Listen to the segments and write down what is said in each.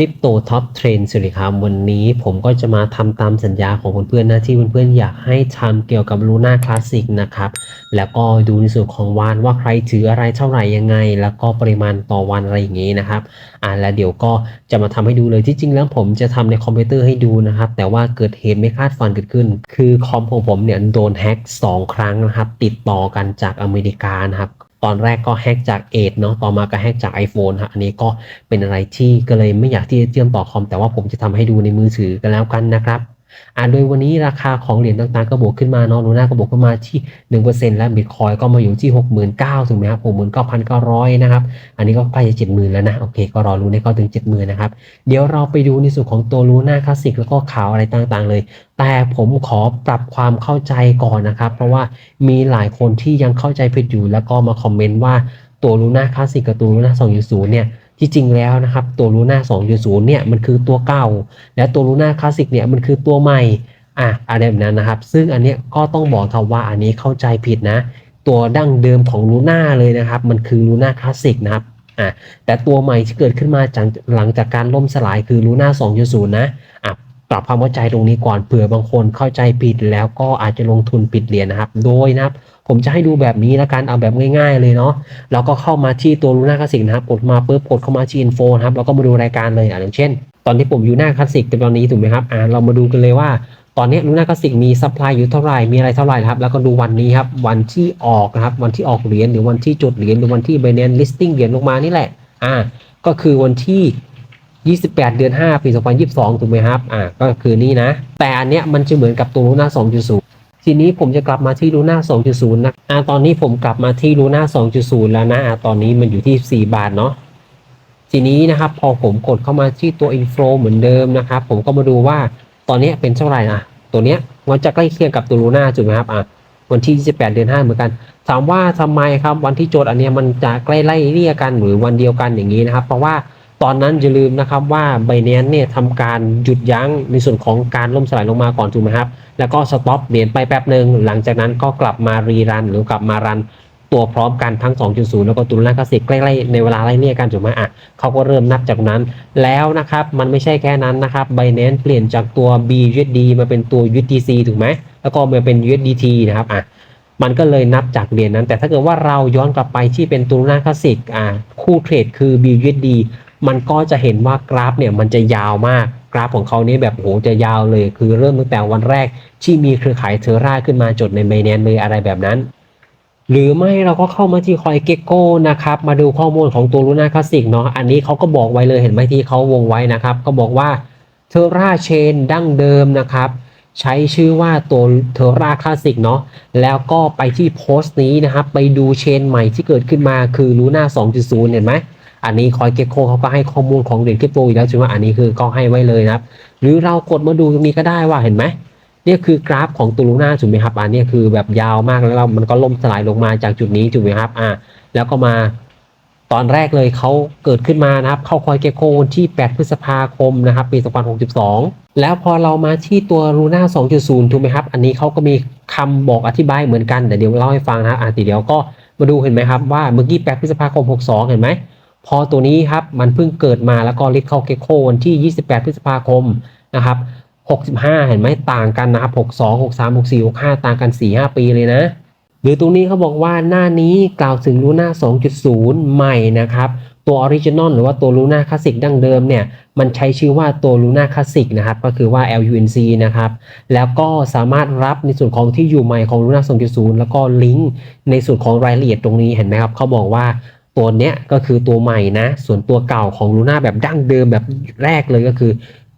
ริปโตท็อปเทรนสวัสดีครับวันนี้ผมก็จะมาทำตามสัญญาของเพื่อนๆนะที่เพื่อนๆอยากให้ทำเกี่ยวกับลูน่าคลาสสิกนะครับแล้วก็ดูในส่วนของวันว่าใครถืออะไรเท่าไหร่ยังไง แล้วก็ปริมาณต่อวันอะไรอย่างงี้นะครับอ่าแล้วเดี๋ยวก็จะมาทำให้ดูเลยที่จริงแล้วผมจะทำในคอมพิวเตอร์ให้ดูนะครับแต่ว่าเกิดเหตุไม่คาดฝันเกิดขึ้น คือคอมของผมเนี่ยโดนแฮ็กสองครั้งนะครับติดต่อกันจากอเมริกานะครับ ตอนแรกก็แฮกจากเอทเนาะต่อมาก็แฮกจาก iPhone ฮะอันนี้ก็เป็นอะไรที่ก็เลยไม่อยากที่จะเชื่อมต่อคอมแต่ว่าผมจะทำให้ดูในมือถือกันแล้วกันนะครับ อ่าโดยวันนี้ราคาของเหรียญต่างๆ ก็บวกขึ้นมาเนาะลูน่าก็บวกขึ้นมาที่ 1%และบิตคอยก็มาอยู่ที่ 69,000ถูกไหมครับ69,900นะครับ อันนี้ก็ใกล้จะ70,000แล้วนะ โอเค ก็รอรู้ให้เข้าถึง70,000นะครับ เดี๋ยวเราไปดูในส่วนของตัวลูน่าคลาสสิกแล้วก็ข่าวอะไรต่างๆ เลย แต่ผมขอปรับความเข้าใจก่อนนะครับ เพราะว่ามีหลายคนที่ยังเข้าใจผิดอยู่แล้วก็มาคอมเมนต์ว่าตัวลูน่าคลาสสิกกับตัวลูน่า2.0เนี่ย ที่จริงแล้วนะครับตัวลูน่า2.0เนี่ยมันคือตัวเก่า และตัวลูน่าคลาสสิกเนี่ยมันคือตัวใหม่อะอะไรแบบนั้นนะครับ ซึ่งอันเนี้ยก็ต้องบอกครับว่าอันนี้เข้าใจผิดนะ ตัวดั้งเดิมของลูน่าเลยนะครับ มันคือลูน่าคลาสสิกนะครับอะแต่ตัวใหม่ที่เกิดขึ้นมาจากหลังจากการล่มสลายคือลูน่า2.0นะอะปรับความเข้าใจตรงนี้ก่อนเผื่อบางคนเข้าใจผิดแล้วก็อาจจะลงทุนผิดเหรียญนะครับ โดยนะครับ ผมจะให้ดูแบบนี้ล้วกันเอาแบบง่าย ๆ เลยเนาะแล้วก็เข้ามาที่ตัวลูน่าคลาสสิกนะครับกดมาปุ๊บกดเข้ามาที่อินโฟนะครับแล้วก็มาดูรายการเลยอะอย่างเช่น ตอนที่ผมอยู่หน้าคลาสสิกเป็นตอนนี้ถูกไหมครับอ่าเรามาดูกันเลยว่า ตอนนี้ลูน่าคลาสสิกมีซัพพลายอยู่เท่าไหร่มีอะไรเท่าไหร่ครับแล้วก็ดูวันนี้ครับวันที่ออกนะครับวันที่ออกเหรียญหรือวันที่จดเหรียญหรือวันที่ Binance listing เหรียญลงมานี่แหละอ่าก็คือวันที่28 เดือน 5 ปี 2022 ถูกไหมครับ อ่า ก็คือนี่นะ แต่อันเนี้ยมันจะเหมือนกับตัวลูน่า2.0 ทีนี้ผมจะกลับมาที่ลูน่า2.0 นะอ่าตอนนี้ผมกลับมาที่ลูน่า2.0 แล้วนะอ่าตอนนี้มันอยู่ที่ 4 บาทเนาะทีนี้นะครับพอผมกดเข้ามาที่ตัว info เหมือนเดิมนะครับผมก็มาดูว่าตอนนี้เป็นเท่าไหร่นะตัวเนี้ยมันจะใกล้เคียงกับตัวลูน่าถูกไหมครับอ่าวันที่ 28 เดือน 5 เหมือนกัน ถามว่าทำไมครับวันที่โจทย์อันเนี้ยมันจะใกล้ไล่เรียกกันหรือวันเดียวกันอย่างนี้นะครับ เพราะว่า ตอนนั้นอย่าลืมนะครับว่า b บ n a n c e เนี่ยทำการหยุดยั้งในส่วนของการล่มสลายลงมาก่อนถูกไหมครับ แล้วก็สต็อปเหรียญไปแป๊บหนึ่งหลังจากนั้นก็กลับมารีรันหรือกลับมารันตัวพร้อมกันทั้ง 2.0 แล้วก็ตัวล่าคลาสสิกใกล้ๆในเวลาไล่เรียกันถูกไหมอะเขาก็เริ่มนับจากนั้น แล้วนะครับมันไม่ใช่แค่นั้นนะครับ b บ n a n c e เปลี่ยนจากตัว BUSD มาเป็นตัว USDC ถูกไหมแล้วก็มาเป็น USDT นะครับอะมันก็เลยนับจากเหรียญนั้น แต่ถ้าเกิดว่าเราย้อนกลับไปที่เป็นตัวหน้าคลาสสิกอ่าคู่เทรดคือ BUSD มันก็จะเห็นว่ากราฟเนี่ยมันจะยาวมากกราฟของเขานี่แบบโหจะยาวเลย คือเริ่มตั้งแต่วันแรกที่มีเครือข่ายเทอร่าขึ้นมาจดในไบแนนเลยอะไรแบบนั้น หรือไม่เราก็เข้ามาที่คอยเกโก้นะครับ มาดูข้อมูลของตัวลูน่าคลาสสิกเนาะอันนี้เขาก็บอกไว้เลยเห็นไหมที่เขาวงไว้นะครับ ก็บอกว่าเทอร่าเชนดั้งเดิมนะครับใช้ชื่อว่าตัวเทอร่าคลาสสิกเนาะแล้วก็ไปที่โพสต์นี้นะครับ ไปดูเชนใหม่ที่เกิดขึ้นมาคือลูน่า2.0 เห็นไหม อันนี้คอยเก็กโคเขาก็ให้ข้อมูลของเหรียญคริปโตอยู่แล้วใช่ไหมอันนี้คือก็ให้ไว้เลยนะครับ หรือเรากดมาดูตรงนี้ก็ได้ว่าเห็นไหมเนี่ยคือกราฟของตัวลูน่าถูกไหมครับอันนี้คือแบบยาวมากแล้วเรามันก็ล่มสลายลงมาจากจุดนี้ถูกไหมครับอ่าแล้วก็มาตอนแรกเลยเขาเกิดขึ้นมานะครับ เข้าคอยเก็กโควันที่ 8 พฤษภาคมนะครับ ปี 2062 แล้วพอเรามาที่ตัวลูน่า2.0 ถูกไหมครับ อันนี้เขาก็มีคำบอกอธิบายเหมือนกันแต่เดี๋ยวเล่าให้ฟังนะครับอ่าทีเดียวก็มาดูเห็นไหมครับว่าเมื่อกี้ 8 พฤษภาคม 62 เห็นไหม พอตัวนี้ครับมันเพิ่งเกิดมาแล้วก็ลิทเข้าเกโควันที่ 28 พฤษภาคมนะครับ 65 เห็นไหมต่างกันนะครับ 62 63 64 65 ต่างกัน 4-5 ปีเลยนะ หรือตรงนี้เขาบอกว่าหน้านี้กล่าวถึงลูน่า 2.0 ใหม่นะครับ ตัวออริจินอลหรือว่าตัวลูน่าคลาสสิกดั้งเดิมเนี่ย มันใช้ชื่อว่าตัวลูน่าคลาสสิกนะครับ ก็คือว่า LUNC นะครับ แล้วก็สามารถรับในส่วนของที่อยู่ใหม่ของลูน่า 2.0 แล้วก็ลิงก์ในส่วนของรายละเอียดตรงนี้เห็นไหมครับเขาบอกว่า ตัวเนี้ยก็คือตัวใหม่นะ ส่วนตัวเก่าของลูน่าแบบดั้งเดิมแบบแรกเลยก็คือ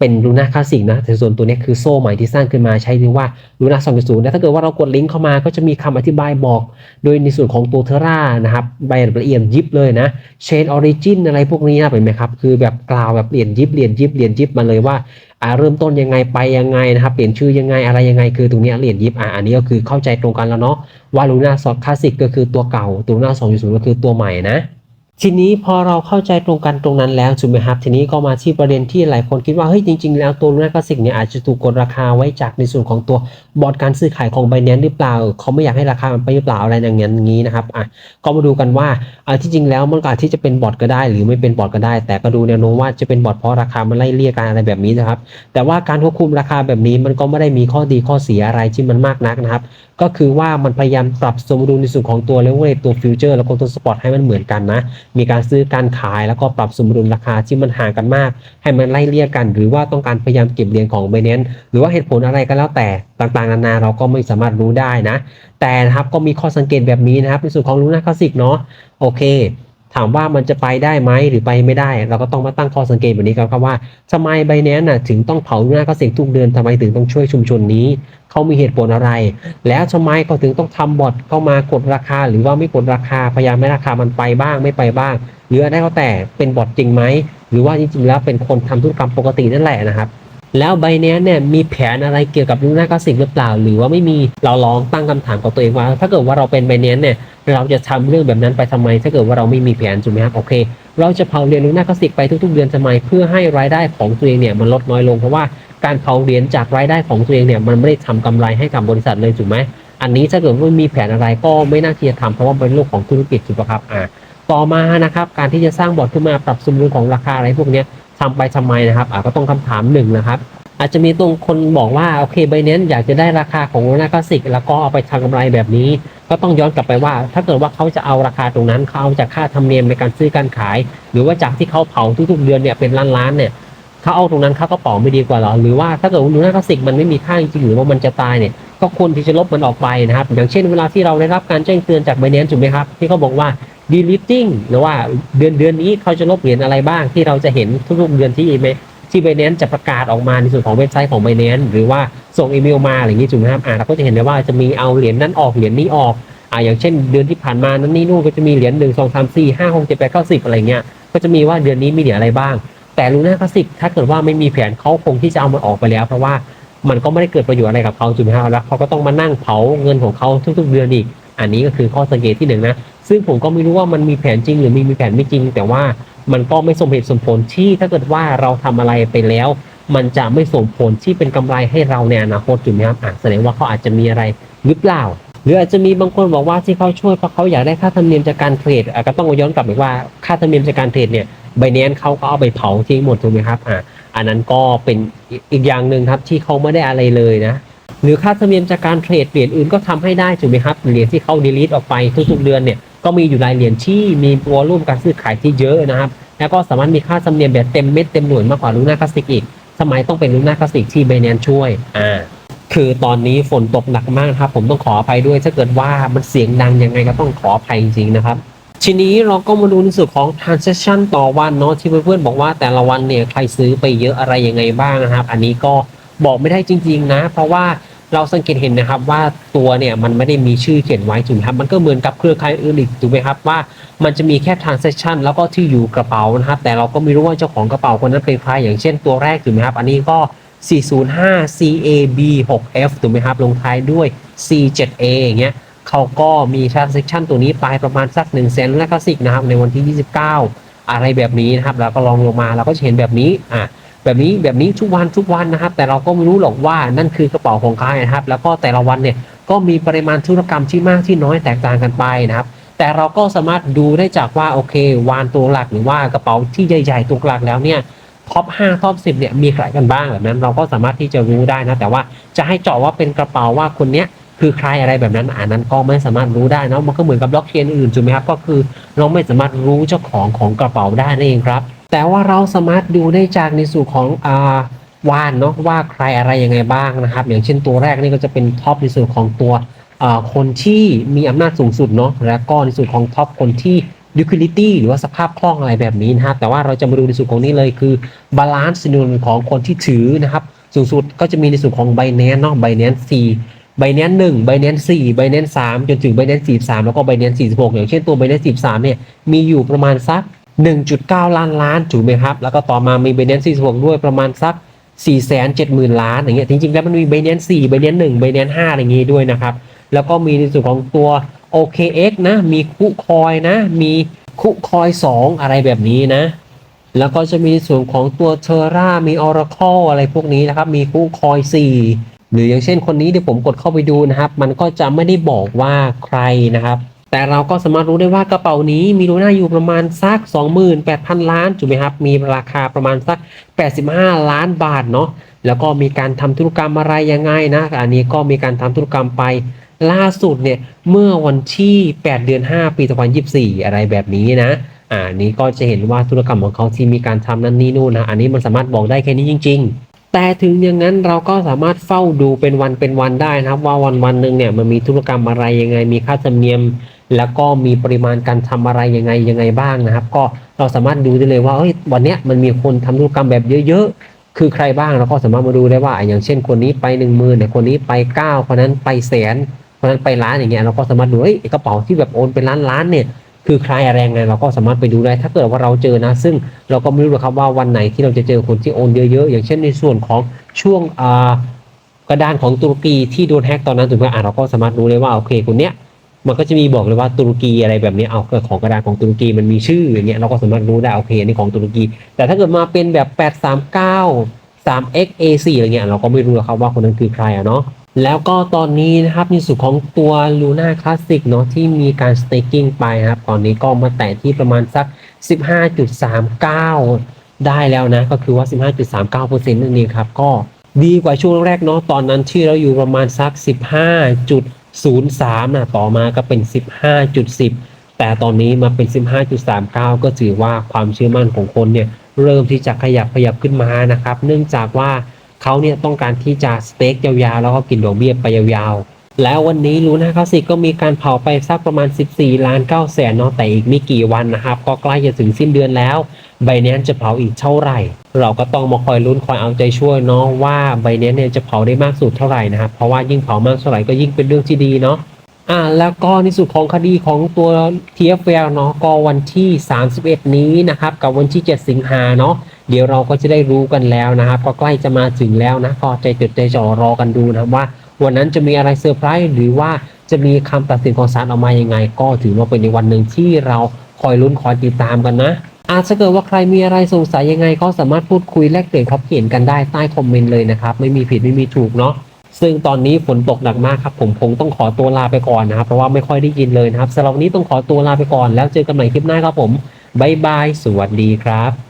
เป็นลูน่าคลาสสิกนะ แต่ส่วนตัวเนี้ยคือโซ่ใหม่ที่สร้างขึ้นมาใช้เรียกว่าลูน่า2.0แล้วถ้าเกิดว่าเรากดลิงก์เข้ามาก็จะมีคำอธิบายบอก โดยในส่วนของตัวเทอร่านะครับใบละเอียดยิบเลยนะเชนออริจินอะไรพวกนี้นะเห็นไหมครับ คือแบบกล่าวแบบเปลี่ยนยิบเปลี่ยนยิบเปลี่ยนยิบมาเลยว่า อ่าเริ่มต้นยังไงไปยังไงนะครับ เปลี่ยนชื่อยังไงอะไรยังไงคือตรงนี้เหรียญยิบอ่าอันนี้ก็คือเข้าใจตรงกันแล้วเนาะว่าลูน่าซอดคลาสสิกก็คือตัวเก่าตัวลูน่า2.0ก็คือตัวใหม่นะทีนี้พอเราเข้าใจตรงกันตรงนั้นแล้วถูกไหมครับทีนี้ก็มาที่ประเด็นที่หลายคนคิดว่าเฮ้ยจริงๆ แล้วตัวลูน่าคลาสสิกเนี่ยอาจจะถูกกดราคาไว้จากในส่วนของตัว บอร์ดการซื้อขายของไบแนนหรือเปล่าเขาไม่อยากให้ราคามันไปหรือเปล่าอะไรอย่างนี้นะครับอะก็มาดูกันว่าอะที่จริงแล้วมันก็อาจที่จะเป็นบอร์ดก็ได้ หรือไม่เป็นบอร์ดก็ได้ แต่ก็ดูแนวโน้มว่าจะเป็นบอร์ดเพราะราคามันไล่เลี่ยกันอะไรแบบนี้นะครับ แต่ว่าการควบคุมราคาแบบนี้มันก็ไม่ได้มีข้อดีข้อเสียอะไรที่มันมากนักนะครับ ก็คือว่ามันพยายามปรับสมดุลในส่วนของตัวเลเวลตัวฟิวเจอร์แล้วก็ตัวสปอร์ตให้มันเหมือนกันนะ มีการซื้อการขายแล้วก็ปรับสมดุลราคาที่มันห่างกันมาก ให้มันไล่เลี่ยกัน หรือว่าต้องการพยายามเก็บเหรียญของ b บเน n หรือว่าเหตุผลอะไรก็แล้วแต่ต่างๆนานาเราก็ไม่สามารถรู้ได้นะ แต่นะครับก็มีข้อสังเกตแบบนี้นะครับ ในส่วนของลูน่าคลาสสิกเนาะโอเค ถามว่ามันจะไปได้ไหมหรือไปไม่ได้ เราก็ต้องมาตั้งข้อสังเกตแบบนี้ครับครับว่าทำไมไบแนนน่ะถึงต้องเผาลูน่าคลาสสิกทุกเดือนทำไมถึงต้องช่วยชุมชนนี้เขามีเหตุผลอะไร แล้วทำไมเขาถึงต้องทำบอทเข้ามากดราคา หรือว่าไม่กดราคาพยายามให้ราคามันไปบ้างไม่ไปบ้างหรืออะไรก็แต่เป็นบอทจริงไหมหรือว่าจริงๆแล้วเป็นคนทำธุรกรรมปกตินั่นแหละนะครับ แล้วไบแนนเนี่ยมีแผนอะไรเกี่ยวกับลูน่าคลาสสิกหรือเปล่า หรือว่าไม่มีเราลองตั้งคำถามกับตัวเองว่า ถ้าเกิดว่าเราเป็นไบแนนเนี่ยเราจะทำเรื่องแบบนั้นไปทำไม ถ้าเกิดว่าเราไม่มีแผนถูกไหมครับโอเค เราจะเผาเหรียญลูน่าคลาสสิกไปทุกๆ เดือนทำไมเพื่อให้รายได้ของตัวเองเนี่ยมันลดน้อยลงเพราะว่าการเผาเหรียญจากรายได้ของตัวเองเนี่ยมันไม่ได้ทำกำไรให้กับบริษัทเลยถูกไหมอันนี้ถ้าเกิดว่ามีแผนอะไรก็ไม่น่าที่จะทำเพราะว่าเป็นเรื่องของธุรกิจถูกปะครับอ่าต่อมานะครับการที่จะสร้างบอร์ดขึ้นมาปรับสมดุลของราคาอะไรพวกนี้ ทำไปทำไมนะครับอ่าก็ต้องคำถามหนึ่งนะครับ อาจจะมีตรงคนบอกว่าโอเคไบเนนอยากจะได้ราคาของโรนาคลาสิกแล้วก็เอาไปทำกำไรแบบนี้ ก็ต้องย้อนกลับไปว่า ถ้าเกิดว่าเขาจะเอาราคาตรงนั้นเขาเอาจากค่าธรรมเนียมในการซื้อการขาย หรือว่าจากที่เขาเผาทุกๆเดือนเนี่ยเป็นล้านๆเนี่ยเขาเอาตรงนั้นเขาก็เป๋าไม่ดีกว่าหรอหรือว่าถ้าเกิดว่านาคลาสิกมันไม่มีค่าจริงๆหรือว่ามันจะตายเนี่ยก็ควรที่จะลบมันออกไปนะครับ อย่างเช่นเวลาที่เราได้รับการแจ้งเตือนจากไบเนนถูกไหมครับที่เขาบอกว่า deleting หรือว่าเดือนเดือนนี้เขาจะลบเหรียญอะไรบ้างที่เราจะเห็นทุกๆเดือนที่ไหมที่ b บ n น n c e จะประกาศออกมาในส่วนของเว็บไซต์ของ b บ n น n c e หรือว่าส่งอีเมลมาอะไรอย่างนี้ถูกไหมครับอ่าเราก็จะเห็นได้ว่าจะมีเอาเหรียญนั้นออกเหรียญนี้ออกอ่าอย่างเช่นเดือนที่ผ่านมานั้นนี่นู่นก็จะมีเหรียญหนึ่งสองสามสี่ห้าหกเจ็ดแปดเก้าสิบอะไรเงี้ยก็จะมีว่าเดือนนี้มีเหรียญอะไรบ้าง แต่ลูน่าคลาสิกถ้าเกิดว่าไม่มีแผนเขาคงที่จะเอามันออกไปแล้ว เพราะว่ามันก็ไม่ได้เกิดประโยชน์อะไรกับเขาถูกไหมครับแล้วเขาก็ต้องมานั่งเผาเงินของเขาทุก ๆ เดือนอีก อันนี้ก็คือข้อสังเกตที่หนึ่งนะ ซึ่งผมก็ไม่รู้ว่ามันมีแผนจริง หรือมีมีแผนไม่จริง แต่ว่ามันก็ไม่สมเหตุสมผลที่ถ้าเกิดว่าเราทำอะไรไปแล้ว มันจะไม่ส่งผลที่เป็นกำไรให้เราในอนาคตถูกไหมครับอะแสดงว่าเขาอาจจะมีอะไรหรือเปล่า หรืออาจจะมีบางคนบอกว่าที่เขาช่วยเพราะเขาอยากได้ค่าธรรมเนียมจากการเทรดอะก็ต้องย้อนกลับไปว่าค่าธรรมเนียมจากการเทรดเนี่ยไบแนนเขาก็เอาไปเผาทิ้งหมดถูกไหมครับอะอันนั้นก็เป็นอีกอย่างหนึ่งครับที่เขาไม่ได้อะไรเลยนะ หรือค่าธรรมเนียมจากการเทรดเหรียญอื่นก็ทำให้ได้ถูกไหมครับเหรียญที่เขาดีลิทออกไปทุกๆเดือนเนี่ยก็มีอยู่รายเหรียญที่มีวอลุ่มการซื้อขายที่เยอะนะครับ แล้วก็สามารถมีค่าธรรมเนียมแบบเต็มเม็ดเต็มหน่วยมากกว่าลูน่าคลาสสิกอีกทำไมต้องเป็นลูน่าคลาสสิกที่ไบแนนช่วยอ่าคือตอนนี้ฝนตกหนักมากครับ ผมต้องขออภัยด้วยถ้าเกิดว่ามันเสียงดังยังไงก็ต้องขออภัยจริงๆนะครับทีนี้เราก็มาดูในส่วนของ transaction ต่อวันเนาะที่เพื่อนๆบอกว่าแต่ละวันเนี่ยใครซื้อไปเยอะอะไรยังไงบ้างนะครับ อันนี้ก็ บอกไม่ได้จริง ๆ นะ เพราะว่าเราสังเกตเห็นนะครับว่าตัวเนี่ยมันไม่ได้มีชื่อเขียนไว้ถูกไหมครับมันก็เหมือนกับเครือข่ายอื่นอีกถูกไหมครับว่ามันจะมีแค่ transaction แล้วก็ที่อยู่กระเป๋านะครับแต่เราก็ไม่รู้ว่าเจ้าของกระเป๋าคนนั้นเป็นใครอย่างเช่นตัวแรกถูกไหมครับอันนี้ก็ 405 CAB 6F ถูกไหมครับลงท้ายด้วย C7A อย่างเงี้ยเขาก็มี transaction ตัวนี้ไปประมาณสัก1นึ่งแสนและก็สิกนะครับในวันที่ 29 อะไรแบบนี้นะครับแล้วก็ลองลงมาเราก็จะเห็นแบบนี้อะ แบบนี้แบบนี้ทุกวันทุกวันนะครับ แต่เราก็ไม่รู้หรอกว่านั่นคือกระเป๋าของใครนะครับ แล้วก็แต่ละวันเนี่ยก็มีปริมาณธุรกรรมที่มากที่น้อยแตกต่างกันไปนะครับ แต่เราก็สามารถดูได้จากว่าโอเค วานตัวหลักหรือว่ากระเป๋าที่ใหญ่ๆตัวหลักแล้วเนี่ยท็อป5ท็อป10เนี่ยมีใครกันบ้างแบบนั้น เราก็สามารถที่จะรู้ได้นะ แต่ว่าจะให้เจาะว่าเป็นกระเป๋าว่าคนเนี้ยคือใครอะไรแบบนั้นอันนั้นก็ไม่สามารถรู้ได้นะมันก็เหมือนกับบล็อกเชนอื่นถูกไหมครับก็คือเราไม่สามารถรู้เจ้าของของกระเป๋าได้นั่นเองครับ แต่ว่าเราสามารถดูได้จากในส่วนของอ่าวานเนาะว่าใครอะไรยังไงบ้างนะครับ อย่างเช่นตัวแรกนี่ก็จะเป็นท็อปในส่วนของตัวคนที่มีอำนาจสูงสุดเนาะแล้วก็ในส่วนของท็อปคนที่ liquidity หรือว่าสภาพคล่องอะไรแบบนี้นะครับ แต่ว่าเราจะมาดูในส่วนของนี้เลยคือบาลานซ์ในส่วนของคนที่ถือนะครับ สูงสุดก็จะมีในส่วนของ Binance เนาะ Binance 4 Binance 1 Binance 4 Binance 3 จนถึง Binance 43 แล้วก็ Binance 46 อย่างเช่นตัว Binance 43 เนี่ย มีอยู่ประมาณสัก 1.9 ล้านล้านถูกไหมครับ แล้วก็ต่อมามี Binance 46 ด้วยประมาณสัก 470,000 ล้านอย่างเงี้ยจริงๆ แล้วมันมี Binance 4 Binance 1 Binance 5อะไรอย่างงี้ด้วยนะครับ แล้วก็มีในส่วนของตัว OKX นะ มีคุคอยนะ มีคุคอย 2 อะไรแบบนี้นะ แล้วก็จะมีส่วนของตัวเทอร่ามีออร์ c l e อะไรพวกนี้นะครับ มีคุคอย 4 หรืออย่างเช่นคนนี้ที่ผมกดเข้าไปดูนะครับ มันก็จะไม่ได้บอกว่าใครนะครับ แต่เราก็สามารถรู้ได้ว่ากระเป๋านี้มีลูน่าอยู่ประมาณสัก 28,000 ล้านถูกไหมครับ มีราคาประมาณสัก 85 ล้านบาทเนาะแล้วก็มีการทำธุรกรรมอะไรยังไงนะ อันนี้ก็มีการทำธุรกรรมไปล่าสุดเนี่ยเมื่อวันที่ 8 เดือน 5 ปี 2024 อะไรแบบนี้นะอ่านี้ก็จะเห็นว่าธุรกรรมของเขาที่มีการทำนั่นนี่นู่นนะอันนี้มันสามารถบอกได้แค่นี้จริง ๆ แต่ถึงอย่างนั้นเราก็สามารถเฝ้าดูเป็นวันเป็นวันได้นะครับ ว่าวันวันหนึ่งเนี่ยมันมีธุรกรรมอะไรยังไง มีค่าธรรมเนียม แล้วก็มีปริมาณการทำอะไรยังไงยังไงบ้างนะครับ ก็เราสามารถดูได้เลยว่าเอ้ยวันเนี้ยมันมีคนทำธุรกรรมแบบเยอะๆ คือใครบ้างเราก็สามารถมาดูได้ว่า อย่างเช่นคนนี้ไปหนึ่งหมื่นเนี่ยคนนี้ไปเก้าคนนั้นไปแสนคนนั้นไปล้านอย่างเงี้ยเราก็สามารถดูเอ้ยกระเป๋าที่แบบโอนเป็นล้านล้านเนี่ย คือใครอะไรยังไงเราก็สามารถไปดูได้ ถ้าเกิดว่าเราเจอนะ ซึ่งเราก็ไม่รู้หรอกครับว่าวันไหนที่เราจะเจอคนที่โอนเยอะๆ อย่างเช่นในส่วนของช่วงกระดานของตุรกีที่โดนแฮกตอนนั้นถูกไหมอะเราก็สามารถรู้เลยว่าโอเคคนเนี้ยมันก็จะมีบอกเลยว่าตุรกีอะไรแบบนี้เอาเกิดของกระดานของตุรกีมันมีชื่ออย่างเงี้ยเราก็สามารถรู้ได้โอเคอันนี่ของตุรกี แต่ถ้าเกิดมาเป็นแบบ 839 3XA4 อะไรเงี้ยเราก็ไม่รู้หรอกครับว่าคนนั้นคือใครอะเนาะ แล้วก็ตอนนี้นะครับในส่วนของตัว Luna Classic เนาะที่มีการ staking ไปนะครับ ตอนนี้ก็มาแตะที่ประมาณสัก 15.39 ได้แล้วนะ ก็คือว่า 15.39%นั่นเองครับ ก็ดีกว่าช่วงแรกเนาะตอนนั้นที่เราอยู่ประมาณสัก 15.03นะต่อมาก็เป็น 15.10 แต่ตอนนี้มาเป็น 15.39 ก็ถือว่าความเชื่อมั่นของคนเนี่ยเริ่มที่จะขยับขยับขึ้นมานะครับ เนื่องจากว่า เขาเนี่ยต้องการที่จะสเต็กยาวๆ แล้วก็กินดอกเบี้ยไปยาวๆ แล้ววันนี้ลูน่าคลาสสิกก็มีการเผาไปสักประมาณ 14 ล้าน9แสนเนาะแต่อีกไม่กี่วันนะครับ ก็ใกล้จะถึงสิ้นเดือนแล้วไบแนนจะเผาอีกเท่าไหร่ เราก็ต้องมาคอยลุ้นคอยเอาใจช่วยเนาะว่าไบแนนเนี่ยจะเผาได้มากสุดเท่าไหร่นะครับเพราะว่ายิ่งเผามากเท่าไหร่ก็ยิ่งเป็นเรื่องที่ดีเนาะอ่าแล้วก็ในส่วนของคดีของตัว TFL เนาะก็วันที่ 31 นี้นะครับกับวันที่ 7 สิงหาเนาะ เดี๋ยวเราก็จะได้รู้กันแล้วนะครับก็ใกล้จะมาถึงแล้วนะก็ใจจดใจจ่อรอกันดูนะว่า วันนั้นจะมีอะไรเซอร์ไพรส์หรือว่าจะมีคำตัดสินของศาลออกมายังไง ก็ถือว่าเป็นในวันหนึ่งที่เราคอยลุ้นคอยติดตามกันนะอาจจะเกิดว่าใครมีอะไรสงสัยยังไง ก็สามารถพูดคุยแลกเปลี่ยนความเห็นกันได้ใต้คอมเมนต์เลยนะครับ ไม่มีผิดไม่มีถูกเนาะซึ่งตอนนี้ฝนตกหนักมากครับ ผมคงต้องขอตัวลาไปก่อนนะครับ เพราะว่าไม่ค่อยได้ยินเลยนะครับสำหรับวันนี้ต้องขอตัวลาไปก่อนแล้วเจอกันใหม่คลิปหน้าครับผมบ๊ายบายสวัสดีครับ